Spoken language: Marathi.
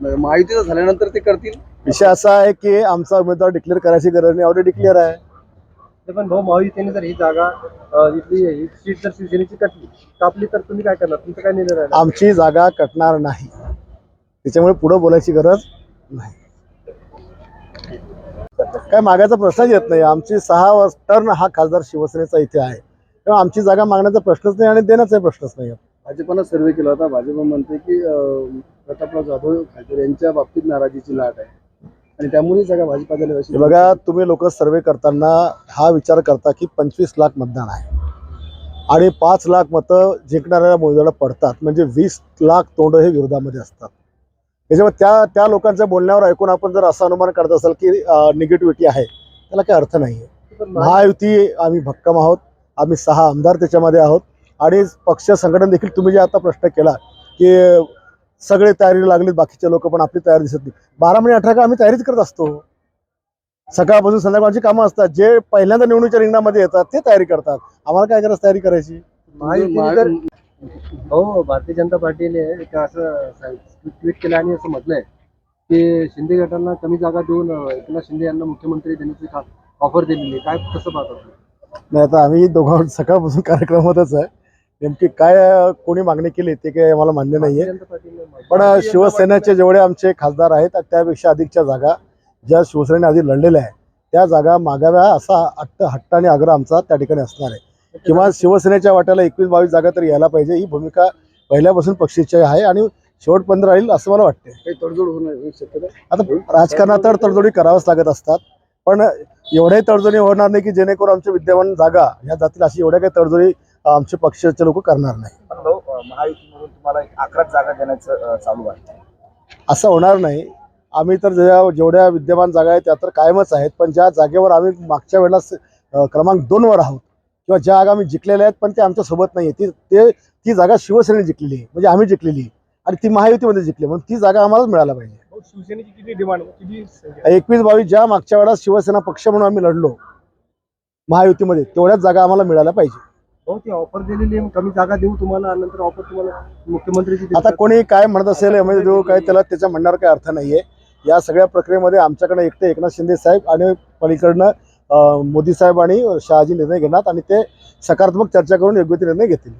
महायुतीचं झाल्यानंतर ते करतील? विषय असा आहे की आमचा उमेदवार डिक्लेअर करायची गरज नाही ऑलरेडी डिक्लेअर आहे. ते पण भाऊ महायुतीने जर ही जागा अ, इथली ही सीट जर शिवसेनेची कटली कापली तर तुम्ही काय करणार? तुमचं काय निर्णय राहिला? आमची जागा कटणार नाही. त्याच्यामुळे पुढे बोलायची गरज नाही. काय मागायचा प्रश्नच येत नाही. आमची सहा वर्ष टर्न हा खासदार शिवसेनेचा इथे आहे. तेव्हा आमची जागा मागण्याचा प्रश्नच नाही आणि देण्याचाही प्रश्नच नाही. भाजपनं सर्वे केला होता. भाजप म्हणते की अं, प्रतापराव जाधव खासदार यांच्या बाबतीत नाराजीची लाट आहे. आणि त्यामुळे जागा भाजपा अशी बघा तुम्ही लोक सर्वे करताना हा विचार करता की पंचवीस लाख मतदान आहे. आणि पाच लाख मतं जिंकणाऱ्या उमेदवाराला पडतात. म्हणजे वीस लाख तोंड हे विरोधामध्ये असतात. त्याच्यामुळे त्या त्या लोकांच्या बोलण्यावर ऐकून आपण जर असं अनुमान करत असाल की निगेटिव्हिटी आहे त्याला काही अर्थ नाही आहे महायुती आम्ही भक्कम आहोत. आम्ही सहा आमदार त्याच्यामध्ये आहोत. आणि पक्ष संघटन देखील तुम्ही जे आता प्रश्न केला की सगळे तयारी लागलीत बाकीचे लोक पण आपली तयारी दिसत नाही. बारा महिने अठरा काळ आम्ही तयारीच करत असतो. सकाळपासून संध्याकाळची कामं असतात जे पहिल्यांदा निवडणुकीच्या रिंगणामध्ये येतात ते तयारी करतात. आम्हाला काय करायचं तयारी करायची? हो भारतीय जनता पार्टीने एक असं ट्विट केलं आणि असं म्हटलंय की शिंदे गटांना कमी जागा देऊन एकनाथ शिंदे यांना मुख्यमंत्री देण्याची ऑफर दिलेली आहे. काय कसं पाहतात नाही आता आम्ही दोघांवर सकाळपासून कार्यक्रमातच आहे. नेमकी काय कोणी मागणी केली ते काही आम्हाला मान्य नाहीये. पण शिवसेनेचे जेवढे आमचे खासदार आहेत त्यापेक्षा अधिकच्या जागा ज्या शिवसेनेने आधी लढलेल्या आहेत त्या जागा मागाव्या असा हट्ट हट्ट आणि आग्रह आमचा त्या ठिकाणी असणार आहे. किंवा शिवसेनेच्या वाट्याला एकवीस बावीस जागा तरी यायला पाहिजे. ही भूमिका पहिल्यापासून पक्षाची आहे आणि शेवटपर्यंत राहील असं मला वाटते काही तडजोड? आता राजकारणात तर तडजोडी कराव्याच लागत असतात. पण एवढ्याही तडजोडी होणार नाही की जेणेकरून आमच्या विद्यमान जागा ह्या जातील अशी एवढ्या काही तडजोडी आमचे पक्षाचे लोक करणार नाही. पण भाऊ अ, महायुतीमधून तुम्हाला एक अकरा जागा देण्याचं अ, चालू आहे. असं होणार नाही. आम्ही तर ज्या जेवढ्या विद्यमान जागा आहेत त्या तर कायमच आहेत. पण ज्या जागेवर आम्ही मागच्या वेळेला क्रमांक दोनवर आहोत किंवा ज्या जागा आम्ही जिंकलेल्या आहेत पण ते आमच्यासोबत नाही आहे ती ते ती जागा शिवसेनेने जिंकलेली आहे. म्हणजे आम्ही जिंकलेली आहे. आणि ती महायुतीमध्ये जिंकली म्हणून ती जागा आम्हालाच मिळायला पाहिजे. भाऊ, शिवसेनेची किती डिमांड किती संख्या? एकवीस बावीस ज्या मागच्या वेळेला शिवसेना पक्ष म्हणून आम्ही लढलो महायुतीमध्ये तेवढ्याच जागा आम्हाला मिळायला पाहिजे. हो ती ऑफर दिलेली आहे. कमी जागा देऊ तुम्हाला नंतर ऑफर तुम्हाला मुख्यमंत्रीची आता कोणी काय म्हणत असेल यामध्ये देऊ काय त्याला त्याच्या म्हणण्यावर काही अर्थ नाहीये. या सगळ्या प्रक्रियेमध्ये आमच्याकडे एकटे एकनाथ शिंदे साहेब आणि पलीकडनं मोदी साहेब आणि शहाजी निर्णय घेणार आणि ते सकारात्मक चर्चा करून योग्य ते निर्णय घेतील.